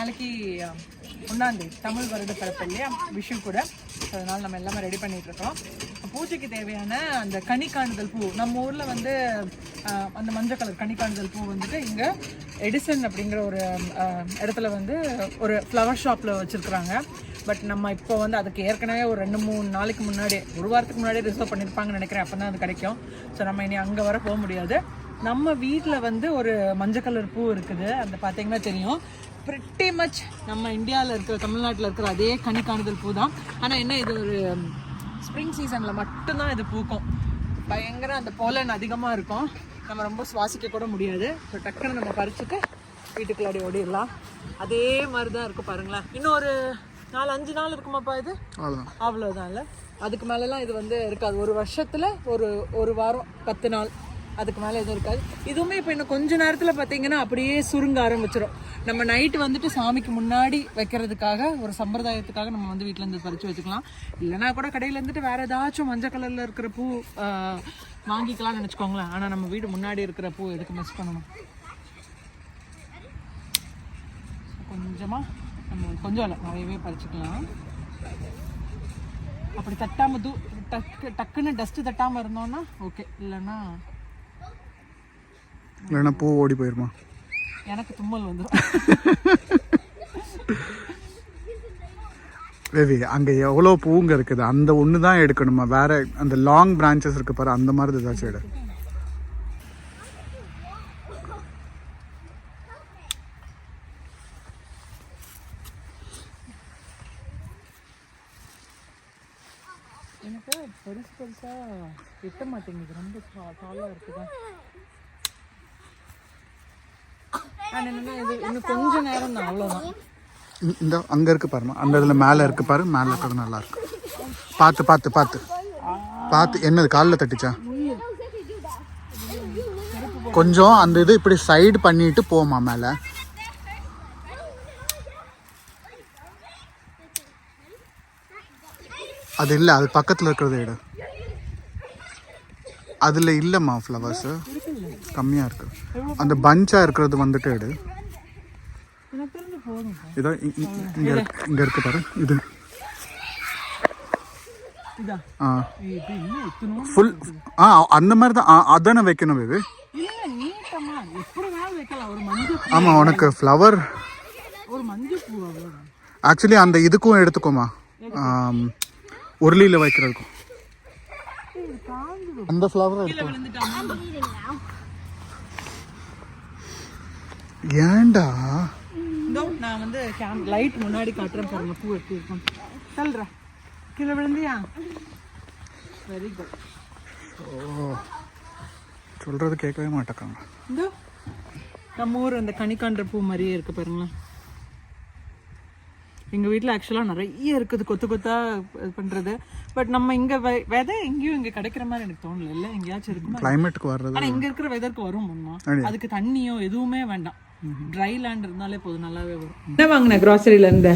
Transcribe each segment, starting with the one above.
நாளைக்கு ஒன்றாந்தேதி தமிழ் வருட பிறப்பு இல்லையா விஷு கூட. ஸோ அதனால் நம்ம எல்லாமே ரெடி பண்ணிகிட்ருக்கோம் பூஜைக்கு தேவையான அந்த கனி பூ நம்ம ஊரில் வந்து அந்த மஞ்சள் கலர் கனி பூ வந்துட்டு இங்கே எடிசன் அப்படிங்கிற ஒரு இடத்துல வந்து ஒரு ஃப்ளவர் ஷாப்பில் வச்சுருக்குறாங்க. பட் நம்ம இப்போ வந்து அதுக்கு ஏற்கனவே ஒரு ரெண்டு மூணு நாளைக்கு முன்னாடி ஒரு வாரத்துக்கு முன்னாடி ரிசர்வ் பண்ணியிருப்பாங்கன்னு நினைக்கிறேன். அப்போ தான் அது கிடைக்கும். ஸோ நம்ம இனி அங்கே வர போக முடியாது. நம்ம வீட்டில் வந்து ஒரு மஞ்சள் கலர் பூ இருக்குது. அந்த பார்த்தீங்கன்னா தெரியும். Pretty மச் நம்ம இந்தியாவில் இருக்கிற தமிழ்நாட்டில் இருக்கிற அதே கனி காணுதல் பூ தான் ஆனால் என்ன இது ஒரு ஸ்ப்ரிங் சீசனில் மட்டும்தான் இது பூக்கும். பயங்கர அந்த போலன் அதிகமாக இருக்கும். நம்ம ரொம்ப சுவாசிக்க கூட முடியாது. ஸோ டக்குன்னு நம்ம பறிச்சுட்டு வீட்டுக்குள்ளாடி ஓடிடலாம். அதே மாதிரி தான் இருக்கும் பாருங்களேன். இன்னும் ஒரு நாலு அஞ்சு நாள் இருக்குமாப்பா இது? அவ்வளோதான் அவ்வளோதான்ல அதுக்கு மேலெலாம் இது வந்து இருக்காது. ஒரு வருஷத்தில் ஒரு ஒரு வாரம் பத்து நாள். அதுக்கு மேலே எதுவும் இருக்காது. இதுவுமே இப்போ இன்னும் கொஞ்ச நேரத்தில் பார்த்தீங்கன்னா அப்படியே சுருங்க ஆரம்பிச்சிடும் நம்ம நைட்டு வந்துட்டு சாமிக்கு முன்னாடி வைக்கிறதுக்காக ஒரு சம்பிரதாயத்துக்காக நம்ம வந்து வீட்டிலேருந்து பறித்து வச்சுக்கலாம். இல்லைனா கூட கடையில் இருந்துட்டு வேறு ஏதாச்சும் மஞ்சள் கலரில் இருக்கிற பூ வாங்கிக்கலாம்னு நினச்சிக்கோங்களேன். ஆனால் நம்ம வீடு முன்னாடி இருக்கிற பூ எதுக்கு மிஸ் பண்ணணும்? கொஞ்சமாக நம்ம கொஞ்சம் இல்லை நிறையவே பறிச்சுக்கலாம். அப்படி தட்டாமல் தூ டக்கு டக்குன்னு டஸ்ட்டு தட்டாமல் இருந்தோன்னா ஓகே இல்லைன்னா இல்லைன்னா பூ ஓடி போயிருமா? எனக்கு தும்மல் வந்துடும் வேவி அங்கே எவ்வளோ பூங்க இருக்குது? அந்த ஒன்று தான் எடுக்கணுமா? வேற அந்த லாங் பிரான்ச்சஸ் இருக்கு பாரு அந்த மாதிரி ஏதாச்சும் எடு. எனக்கு பெருசு பெருசா எட்ட மாட்டேங்குது. ரொம்ப டாலாக இருக்குதா? என்னன்னா இது இன்னும் கொஞ்ச நேரம் தான் அவ்வளோதான் இந்த- அங்கே இருக்கு பாருமா அந்த இதில் மேலே இருக்கு பாரு. மேலே இருக்கிறது நல்லா இருக்கு. பார்த்து பார்த்து பார்த்து பார்த்து என்னது காலில் தட்டுச்சா? கொஞ்சம் அந்த இது இப்படி சைடு பண்ணிட்டு போமா மேலே. அது இல்லை அது பக்கத்தில் இருக்கிறது இடம் அதில் இல்லைம்மா ஃப்ளவர்ஸு கம்மியாக இருக்கு. அந்த பஞ்சாக இருக்கிறது வந்துட்டு எடு. எனக்கு தெரிஞ்சு போதும் இதோ இ- இ- இங்க இருக்கு இங்க இருக்கு பாரு. இது. ஆ. ஃபுல் ஆ அந்த மாதிரி தான் அதானே வைக்கணும் இது ஆமாம் உனக்கு ஃப்ளவர் ஆக்சுவலி அந்த இதுக்கும் எடுத்துக்கோமா உருளியில் வைக்கிறதுக்கும். அந்த ஃப்ளவர் ஏன்டா? நான் வந்து லைட் முன்னாடி காட்டுறேன் பாருங்க பூ எப்படி இருக்கும். சொல்றா கீழே விழுந்தியா? வெரி குட் ஓ சொல்கிறது கேட்கவே மாட்டேக்காங்க. இதோ நம்ம ஊர் அந்த கனிக்கான்ற பூ மாதிரியே இருக்கு பாருங்களேன். எங்க வீட்டில் ஆக்சுவலாக நிறைய இருக்குது கொத்து கொத்தா இது பண்றது பட் நம்ம இங்க வெ- விதை எங்கேயும் இங்க கிடைக்கிற மாதிரி எனக்கு தோணல இல்லை எங்கேயாச்சும் இருக்குமா கிளைமேட்டுக்கு வர்றது ஆனா இங்க இருக்கிற வெதருக்கு வரும் முன்னா அதுக்கு தண்ணியோ எதுவுமே வேண்டாம் ட்ரை லேண்ட் இருந்தாலே போதும் நல்லாவே வரும் என்ன வாங்கின கிராசரியில இருந்து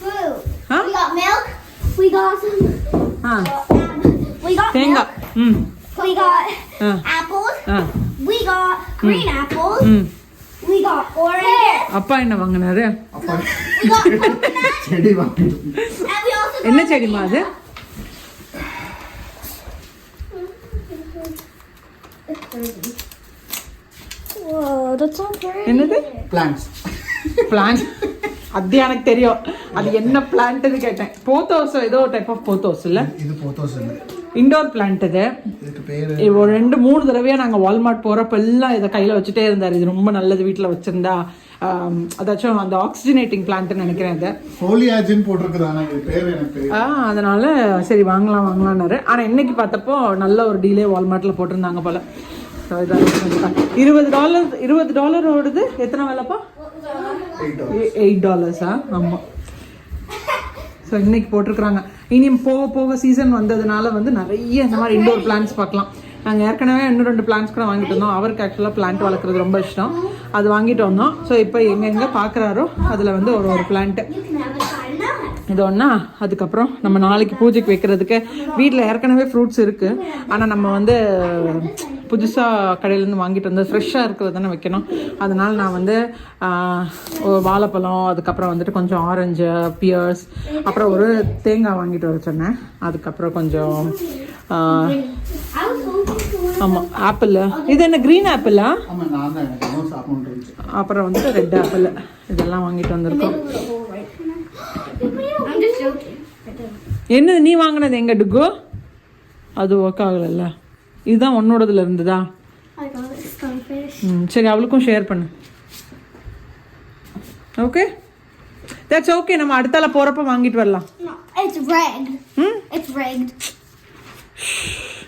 Food. Huh? We got milk. We got some. Ah We got milk. தேங்காய் ம் We got ah apples. Ah We got green apples. ம் We got oranges. அப்பா என்ன வாங்கினாரு. செடி என்ன செடிமா அது Whoa, that's so pretty. என்னது? பிளான்ஸ் பிளான்ட் அது எனக்கு தெரியும். அது என்ன பிளான்ட்னு கேட்டேன். போத்தோஸ் ஏதோ டைப் ஆஃப் போத்தோஸ் இல்ல? இது போத்தோஸ் இல்லை. இண்டோர் பிளான்ட் இது. ஒரு ரெண்டு மூணு தடவையா நாங்க வால்மார்ட் போறப்ப எல்லாம் இதை கையில வச்சுட்டே இருந்தாரு. இது ரொம்ப நல்லது வீட்ல வச்சிருந்தா. அதாச்சும் அந்த ஆக்சிஜனேட்டிங் பிளான்ட்னு நினைக்கிறேன் இது. ஃபோலியாஜின் ஆனால் தெரியும் ஆ அதனால சரி வாங்கலாம் வாங்கலாம்னாரு. ஆனா இன்னைக்கு பார்த்தப்போ நல்ல ஒரு டீலே வால்மார்ட்ல போட்டிருந்தாங்க போல. இருபது டாலர் இருபது டாலர் ஓடுது. எத்தனை வேலைப்பா? எயிட் டாலர்ஸா ஆமாம் ஸோ இன்னைக்கு போட்டிருக்கிறாங்க. இனி போக போக சீசன் வந்ததுனால வந்து நிறைய இந்த மாதிரி இண்டோர் பிளான்ஸ் பார்க்கலாம். நாங்கள் ஏற்கனவே இன்னும் ரெண்டு பிளான்ஸ் கூட வாங்கிட்டு வந்தோம். அவருக்கு ஆக்சுவலாக பிளான்ட் வளர்க்குறது ரொம்ப இஷ்டம். அது வாங்கிட்டு வந்தோம். ஸோ இப்போ எங்கெங்கே பார்க்குறாரோ அதில் வந்து ஒரு ஒரு பிளான்ட்டு இது ஒன்றா அதுக்கப்புறம் நம்ம நாளைக்கு பூஜைக்கு வைக்கிறதுக்கு வீட்டில் ஏற்கனவே ஃப்ரூட்ஸ் இருக்குது ஆனால் நம்ம வந்து புதுசாக கடையிலேருந்து வாங்கிட்டு வந்து ஃப்ரெஷ்ஷாக இருக்கிறது தானே வைக்கணும். அதனால் நான் வந்து வாழைப்பழம் அதுக்கப்புறம் வந்துட்டு கொஞ்சம் ஆரஞ்சு பியர்ஸ் அப்புறம் ஒரு தேங்காய் வாங்கிட்டு வர சொன்னேன். அதுக்கப்புறம் கொஞ்சம். ஆமாம் ஆப்பிள் இது என்ன க்ரீன் ஆப்பிளா அப்புறம் வந்துட்டு ரெட் ஆப்பிள் இதெல்லாம் வாங்கிட்டு வந்திருக்கோம். என்னது நீ வாங்கினது எங்க டுக்கு? அது ஒர்க் ஆகலைல்ல. இதுதான் உன்னோடதுல இருந்ததா? ம் சரி அவளுக்கும் ஷேர் பண்ணு. ஓகே தட்ஸ் ஓகே நம்ம அடுத்தால போகிறப்ப வாங்கிட்டு வரலாம்.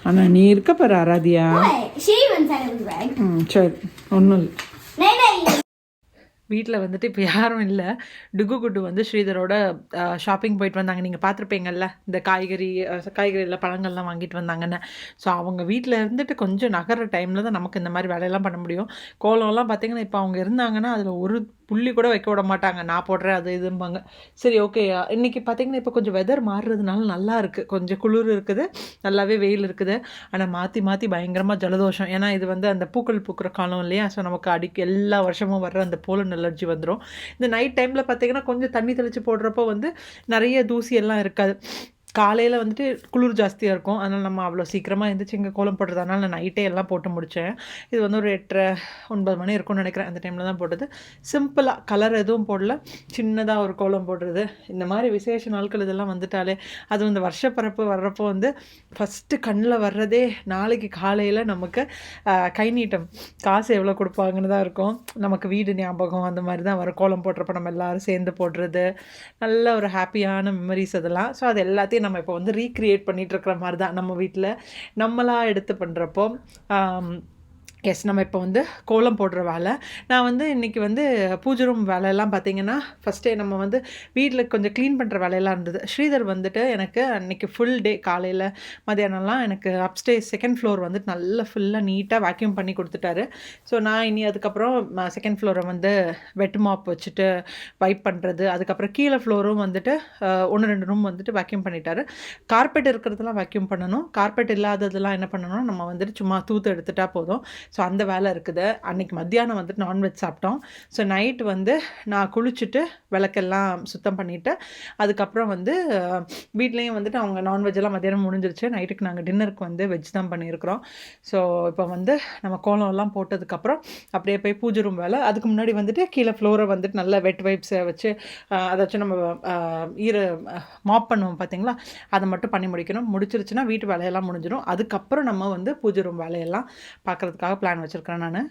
ஆனால் நீ இருக்க பாரு ஆராதியா? சரி ஒன்றும் இல்லை. வீட்டில் வந்துட்டு இப்போ யாரும் இல்லை. டுகு குட்டு வந்து ஸ்ரீதரோட ஷாப்பிங் போயிட்டு வந்தாங்க. நீங்கள் பார்த்துருப்பீங்கல்ல இந்த காய்கறி காய்கறியில் பழங்கள்லாம் வாங்கிட்டு வந்தாங்கன்னு. ஸோ அவங்க வீட்டில் இருந்துட்டு கொஞ்சம் நகர டைமில் தான் நமக்கு இந்த மாதிரி வேலையெல்லாம் பண்ண முடியும். கோலம்லாம் பார்த்தீங்கன்னா இப்போ அவங்க இருந்தாங்கன்னா அதில் ஒரு புள்ளி கூட வைக்க விட மாட்டாங்க. நான் போடுறேன் அது இதும்பாங்க சரி ஓகே இன்றைக்கி பார்த்தீங்கன்னா இப்போ கொஞ்சம் வெதர் மாறுறதுனால நல்லா இருக்குது கொஞ்சம் குளிர் இருக்குது. நல்லாவே வெயில் இருக்குது. ஆனால் மாற்றி மாற்றி பயங்கரமாக ஜலதோஷம். ஏன்னா இது வந்து அந்த பூக்கள் பூக்கிற காலம் இல்லையா? ஸோ நமக்கு அடிக்க எல்லா வருஷமும் வர்ற அந்த போலன் அலர்ஜி வந்துடும் இந்த நைட் டைமில் பார்த்திங்கன்னா கொஞ்சம் தண்ணி தெளித்து போடுறப்போ வந்து நிறைய தூசி எல்லாம் இருக்காது. காலையில் வந்துட்டு குளிர் ஜாஸ்தியாக இருக்கும். அதனால் நம்ம அவ்வளோ சீக்கிரமாக எழுந்திரிச்சு இங்கே கோலம் போடுறதுனால நான் நைட்டே எல்லாம் போட்டு முடித்தேன் இது வந்து ஒரு எட்டரை ஒன்பது மணி இருக்கும்னு நினைக்கிறேன். அந்த டைமில் தான் போட்டது. சிம்பிளாக கலர் எதுவும் போடல. சின்னதாக ஒரு கோலம் போடுறது. இந்த மாதிரி விசேஷ நாட்கள் இதெல்லாம் வந்துட்டாலே அதுவும் இந்த வருஷப்பரப்பு வர்றப்போ வந்து ஃபஸ்ட்டு கண்ணில் வர்றதே நாளைக்கு காலையில் நமக்கு கை நீட்டம். காசு எவ்வளோ கொடுப்பாங்கன்னு தான் இருக்கும். நமக்கு வீடு ஞாபகம் அந்த மாதிரி தான் வரும். கோலம் போடுறப்ப நம்ம எல்லாரும் சேர்ந்து போடுறது. நல்ல ஒரு ஹாப்பியான மெமரிஸ் அதெல்லாம். ஸோ அது எல்லாத்தையும் நம்ம இப்போ வந்து ரீக்ரியேட் பண்ணிட்டு இருக்கிற மாதிரி தான் நம்ம வீட்டில் நம்மளாக எடுத்து பண்ணுறப்போ எஸ் நம்ம இப்போ வந்து கோலம் போடுற வேலை. நான் வந்து இன்றைக்கி வந்து பூஜை ரூம் வேலையெல்லாம் பார்த்தீங்கன்னா ஃபஸ்ட்டே நம்ம வந்து வீட்டில் கொஞ்சம் க்ளீன் பண்ணுற வேலையெல்லாம் இருந்தது. ஸ்ரீதர் வந்துட்டு எனக்கு அன்றைக்கி ஃபுல் டே காலையில் மதியானம்லாம் எனக்கு அப்ஸ்டே செகண்ட் ஃப்ளோர் வந்துட்டு நல்லா ஃபுல்லாக நீட்டாக வேக்யூம் பண்ணி கொடுத்துட்டாரு. ஸோ நான் இனி அதுக்கப்புறம் செகண்ட் ஃப்ளோரை வந்து வெட் மாப் வச்சுட்டு வைப் பண்ணுறது அதுக்கப்புறம் கீழே ஃப்ளோரும் வந்துட்டு ஒன்று ரெண்டு ரூம் வந்துட்டு வேக்யூம் பண்ணிட்டாரு. கார்பெட் இருக்கிறதெல்லாம் வேக்யூம் பண்ணணும். கார்பெட் இல்லாததெல்லாம் என்ன பண்ணணும் நம்ம வந்துட்டு சும்மா தூத்து எடுத்துட்டா போதும். ஸோ அந்த வேலை இருக்குது. அன்றைக்கி மத்தியானம் வந்துட்டு நான்வெஜ் சாப்பிட்டோம். ஸோ நைட் வந்து நான் குளிச்சுட்டு விளக்கெல்லாம் சுத்தம் பண்ணிவிட்டு அதுக்கப்புறம் வந்து வீட்லேயும் வந்துட்டு அவங்க நான்வெஜ்லாம் மத்தியானம் முடிஞ்சிருச்சு. நைட்டுக்கு நாங்கள் டின்னருக்கு வந்து வெஜ் தான் பண்ணியிருக்கிறோம். ஸோ இப்போ வந்து நம்ம கோலம்லாம் போட்டதுக்கப்புறம் அப்படியே போய் பூஜை ரூம் வேலை. அதுக்கு முன்னாடி வந்துட்டு கீழே ஃப்ளோரை வந்துட்டு நல்ல வெட் வைப்ஸை வச்சு அதாச்சும் நம்ம ஈர மாப் பண்ணுவோம் பார்த்தீங்களா அதை மட்டும் பண்ணி முடிக்கணும். முடிச்சிருச்சுன்னா வீட்டு வேலையெல்லாம் முடிஞ்சிடும். அதுக்கப்புறம் நம்ம வந்து பூஜை ரூம் வேலையெல்லாம் பார்க்குறதுக்காக பிளான் வச்சுருக்கிறேன் நான்.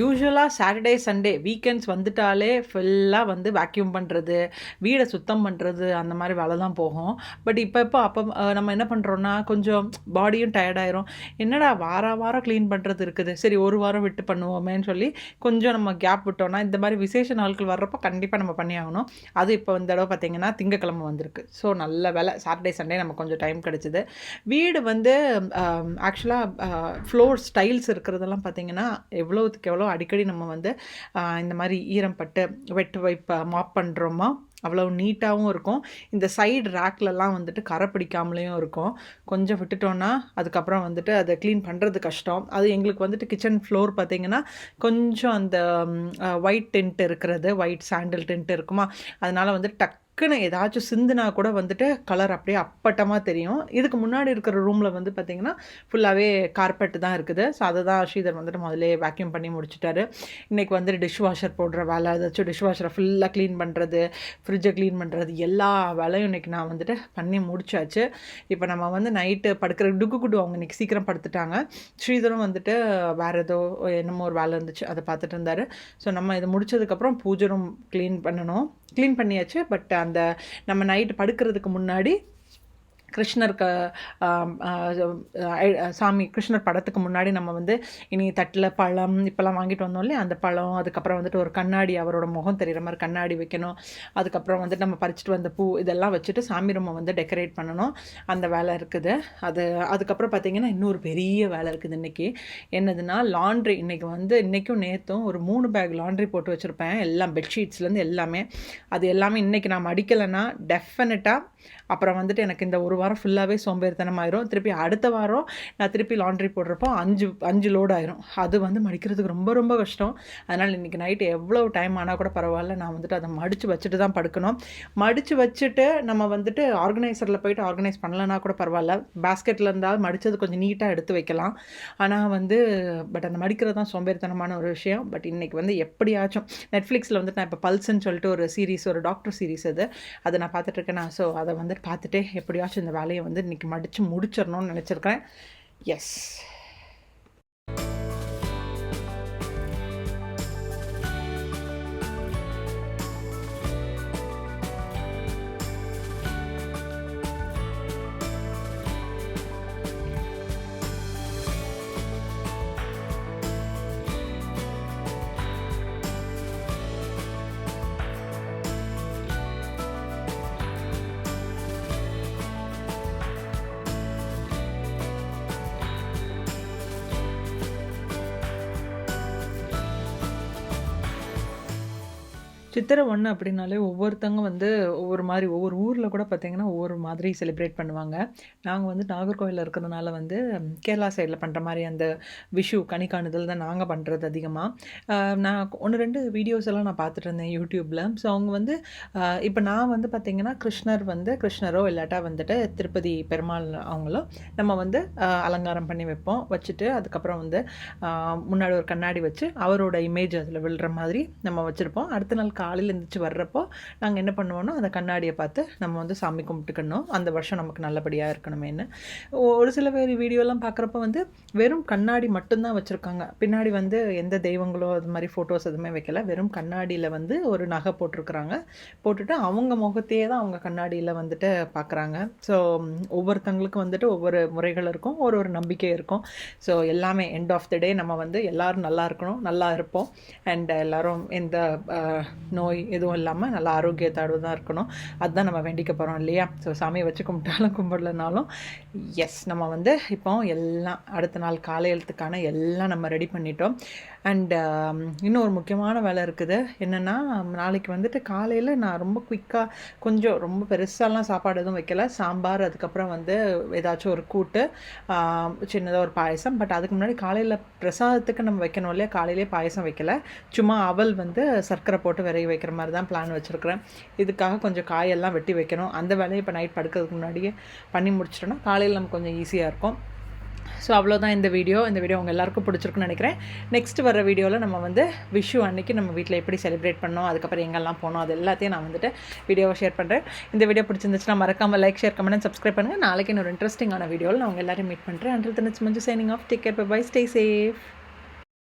யூஸ்வலாக சாட்டர்டே சண்டே வீக்கெண்ட்ஸ் வந்துட்டாலே ஃபுல்லாக வந்து வேக்யூம் பண்ணுறது வீடை சுத்தம் பண்ணுறது அந்த மாதிரி வேலை தான் போகும். பட் இப்போ இப்போ அப்போ நம்ம என்ன பண்ணுறோன்னா கொஞ்சம் பாடியும் டயர்டாயிரும் என்னடா வாரம் வாரம் க்ளீன் பண்ணுறது இருக்குது. சரி ஒரு வாரம் விட்டு பண்ணுவோமேன்னு சொல்லி கொஞ்சம் நம்ம கேப் விட்டோம்னா இந்த மாதிரி விசேஷ நாட்கள் வர்றப்போ கண்டிப்பாக நம்ம பண்ணி ஆகணும். அது இப்போ இந்த தடவை பார்த்தீங்கன்னா திங்கக்கிழமை வந்திருக்கு. ஸோ நல்ல வேலை. சாட்டர்டே சண்டே நமக்கு கொஞ்சம் டைம் கிடச்சிது. வீடு வந்து ஆக்சுவலாக ஃப்ளோர் ஸ்டைல்ஸ் இருக்கிறதெல்லாம் பார்த்தீங்கன்னா எவ்வளோத்துக்கு எவ்வளோ அடிக்கடி நம்ம வந்து இந்த மாதிரி ஈரம் பட்டு வெட்டு வைப்பை மாப் பண்ணுறோமோ அவ்வளோ நீட்டாகவும் இருக்கும். இந்த சைடு ரேக்லலாம் வந்துட்டு கரை பிடிக்காமலேயும் இருக்கும். கொஞ்சம் விட்டுட்டோன்னா அதுக்கப்புறம் வந்துட்டு அதை க்ளீன் பண்ணுறது கஷ்டம். அது எங்களுக்கு வந்துட்டு கிச்சன் ஃப்ளோர் பார்த்திங்கன்னா கொஞ்சம் அந்த ஒயிட் டென்ட் இருக்கிறது ஒயிட் சாண்டில் டென்ட் இருக்குமா? அதனால் வந்து டக் டக்குன்னு ஏதாச்சும் சிந்துனா கூட வந்துட்டு கலர் அப்படியே அப்பட்டமாக தெரியும். இதுக்கு முன்னாடி இருக்கிற ரூமில் வந்து பார்த்திங்கன்னா ஃபுல்லாகவே கார்பெட் தான் இருக்குது. ஸோ அதை தான் ஸ்ரீதர் வந்துட்டு முதலே வேக்யூம் பண்ணி முடிச்சுட்டாரு. இன்றைக்கி வந்து டிஷ் வாஷர் போடுற வேலை ஏதாச்சும் டிஷ் வாஷரை ஃபுல்லாக க்ளீன் பண்ணுறது ஃப்ரிட்ஜை க்ளீன் பண்ணுறது எல்லா வேலையும் இன்றைக்கி நான் வந்துட்டு பண்ணி முடிச்சாச்சு. இப்போ நம்ம வந்து நைட்டு படுக்கிற டுக்கு குடு அவங்க இன்றைக்கி சீக்கிரம் படுத்துட்டாங்க. ஸ்ரீதரும் வந்துட்டு வேறு ஏதோ என்னமோ ஒரு வேலை இருந்துச்சு அதை பார்த்துட்டு இருந்தார். ஸோ நம்ம இதை முடிச்சதுக்கப்புறம் பூஜை ரூம் க்ளீன் பண்ணணும். க்ளீன் பண்ணியாச்சு பட் அந்த நம்ம நைட்டு படுக்கிறதுக்கு முன்னாடி கிருஷ்ணர் ஆம், சாமி கிருஷ்ணர் படத்துக்கு முன்னாடி நம்ம வந்து இனி தட்டில் பழம் இப்போல்லாம் வாங்கிட்டு வந்தோம் இல்லையா? அந்த பழம் அதுக்கப்புறம் வந்துட்டு ஒரு கண்ணாடி அவரோட முகம் தெரிகிற மாதிரி கண்ணாடி வைக்கணும். அதுக்கப்புறம் வந்துட்டு நம்ம பறிச்சுட்டு வந்த பூ இதெல்லாம் வச்சுட்டு சாமி ரூமை வந்து டெக்கரேட் பண்ணணும். அந்த வேலை இருக்குது. அது அதுக்கப்புறம் பார்த்தீங்கன்னா இன்னொரு பெரிய வேலை இருக்குது இன்றைக்கி என்னதுன்னா லாண்ட்ரி இன்றைக்கி வந்து இன்றைக்கும் நேற்றும் ஒரு மூணு பேக் லாண்ட்ரி போட்டு வச்சுருப்பேன். எல்லாம் பெட்ஷீட்ஸ்லேருந்து எல்லாமே. அது எல்லாமே இன்றைக்கி நான் மடிக்கலைன்னா டெஃபினட்டாக அப்புறம் வந்துட்டு எனக்கு இந்த ஒரு வாரம் ஃபுல்லாகவே சோம்பேறித்தனம் ஆயிரும் திருப்பி அடுத்த வாரம் நான் திருப்பி லாண்ட்ரி போடுறப்போ அஞ்சு அஞ்சு லோடு ஆயிரும். அது வந்து மடிக்கிறதுக்கு ரொம்ப ரொம்ப கஷ்டம். அதனால் இன்றைக்கி நைட்டு எவ்வளோ டைம் ஆனால் கூட பரவாயில்ல. நான் வந்துட்டு அதை மடித்து வச்சுட்டு தான் படுக்கணும். மடித்து வச்சுட்டு நம்ம வந்துட்டு ஆர்கனைசரில் போயிட்டு ஆர்கனைஸ் பண்ணலன்னா கூட பரவாயில்ல. பேஸ்கெட்டில் இருந்தால் மடித்தது கொஞ்சம் நீட்டாக எடுத்து வைக்கலாம். ஆனால் வந்து பட் அந்த மடிக்கிறது தான் சோம்பேறித்தனமான ஒரு விஷயம். பட் இன்றைக்கி வந்து எப்படியாச்சும் நெட்ஃப்ளிக்ஸில் வந்துட்டு நான் இப்போ பல்ஸ்ன்னு சொல்லிட்டு ஒரு சீரிஸ் ஒரு டாக்டர் சீரிஸ் அது. அதை நான் பார்த்துட்ருக்கேன் நான் ஸோ அதை வந்து வந்துட்டு பார்த்துட்டு எப்படியாச்சும் இந்த வேலையை வந்து இன்றைக்கி மடித்து முடிச்சிடணும்னு நினச்சிருக்கிறேன். எஸ் சித்திரை ஒன்று அப்படின்னாலே ஒவ்வொருத்தவங்க வந்து ஒவ்வொரு மாதிரி ஒவ்வொரு ஊரில் கூட பார்த்தீங்கன்னா ஒவ்வொரு மாதிரி செலிப்ரேட் பண்ணுவாங்க. நாங்கள் வந்து நாகர்கோவிலில் இருக்கிறதுனால வந்து கேரளா சைடில் பண்ணுற மாதிரி அந்த விஷு கணிக்காணுதல் தான் நாங்கள் பண்ணுறது அதிகமாக நான் ஒன்று ரெண்டு வீடியோஸ் எல்லாம் நான் பார்த்துட்டு இருந்தேன் யூடியூப்பில் ஸோ அவங்க வந்து இப்போ நான் வந்து பார்த்திங்கன்னா கிருஷ்ணர் வந்து கிருஷ்ணரோ இல்லாட்டா வந்துட்டு திருப்பதி பெருமாள் அவங்களோ நம்ம வந்து அலங்காரம் பண்ணி வைப்போம். வச்சுட்டு அதுக்கப்புறம் வந்து முன்னாடி ஒரு கண்ணாடி வச்சு அவரோட இமேஜ் அதில் விழுற மாதிரி நம்ம வச்சுருப்போம். அடுத்த நாள் காலையில் எழுந்திரிச்சு வர்றப்போ நாங்கள் என்ன பண்ணுவோம்னா அந்த கண்ணாடியை பார்த்து நம்ம வந்து சாமி கும்பிட்டுக்கணும். அந்த வருஷம் நமக்கு நல்லபடியாக இருக்கணுமேன்னு. ஒரு சில பேர் வீடியோலாம் பார்க்குறப்ப வந்து வெறும் கண்ணாடி மட்டும்தான் வச்சுருக்காங்க. பின்னாடி வந்து எந்த தெய்வங்களோ அது மாதிரி ஃபோட்டோஸ் எதுவுமே வைக்கல. வெறும் கண்ணாடியில் வந்து ஒரு நகை போட்டிருக்கிறாங்க. போட்டுட்டு அவங்க முகத்தையே தான் அவங்க கண்ணாடியில் வந்துட்டு பார்க்குறாங்க. ஸோ ஒவ்வொருத்தவங்களுக்கும் வந்துட்டு ஒவ்வொரு முறைகள் இருக்கும். ஒரு ஒரு நம்பிக்கை இருக்கும். ஸோ எல்லாமே எண்ட் ஆஃப் த டே நம்ம வந்து எல்லோரும் நல்லா இருக்கணும் நல்லா இருப்போம். அண்ட் எல்லோரும் எந்த நோய் எதுவும் இல்லாமல் நல்லா ஆரோக்கியத்தோடு தான் இருக்கணும். அதுதான் நம்ம வேண்டிக்க போகிறோம் இல்லையா? ஸோ சாமியை வச்சு கும்பிட்டாலும் கும்பிடலனாலும் எஸ் நம்ம வந்து இப்போ எல்லாம் அடுத்த நாள் காலை எழுத்துக்கான எல்லாம் நம்ம ரெடி பண்ணிட்டோம். அண்டு um, இன்னும் ஒரு முக்கியமான வேலை இருக்குது. என்னென்னா நாளைக்கு வந்துட்டு காலையில் நான் ரொம்ப குயிக்காக கொஞ்சம் ரொம்ப பெருசாலாம் சாப்பாடு எதுவும் வைக்கல. சாம்பார் அதுக்கப்புறம் வந்து ஏதாச்சும் ஒரு கூட்டு சின்னதாக ஒரு பாயசம். பட் அதுக்கு முன்னாடி காலையில் பிரசாதத்துக்கு நம்ம வைக்கணும் இல்லையா? காலையிலே பாயசம் வைக்கல. சும்மா அவல் வந்து சர்க்கரை போட்டு விரைவி வைக்கிற மாதிரி தான் பிளான் வச்சுருக்கிறேன். இதுக்காக கொஞ்சம் காயெல்லாம் வெட்டி வைக்கணும். அந்த வேலையை இப்போ நைட் படுக்கிறதுக்கு முன்னாடியே பண்ணி முடிச்சிட்டோன்னா காலையில் நமக்கு கொஞ்சம் ஈஸியாக இருக்கும். ஸோ அவ்வளோதான் இந்த வீடியோ இந்த வீடியோ உங்கள் எல்லாருக்கும் பிடிச்சிருக்குன்னு நினைக்கிறேன். நெக்ஸ்ட் வர வீடியோவில் நம்ம வந்து விஷு அன்னைக்கு நம்ம வீட்டில் எப்படி செலிப்ரேட் பண்ணோம் அதுக்கப்புறம் எங்கெல்லாம் போனோம் அது எல்லாத்தையும் நான் வந்துட்டு வீடியோவை ஷேர் பண்ணுறேன் இந்த வீடியோ பிடிச்சிருந்துச்சுன்னா மறக்காமல் லைக் ஷேர் கமெண்ட் சப்ஸ்கிரைப் பண்ணுங்கள் நாளைக்கு இன்னொரு இன்ட்ரெஸ்டிங்கான வீடியோவில் நான் உங்கள் எல்லாரையும் மீட் பண்ணுறேன் and தினச்சு Manju signing off take care bye stay safe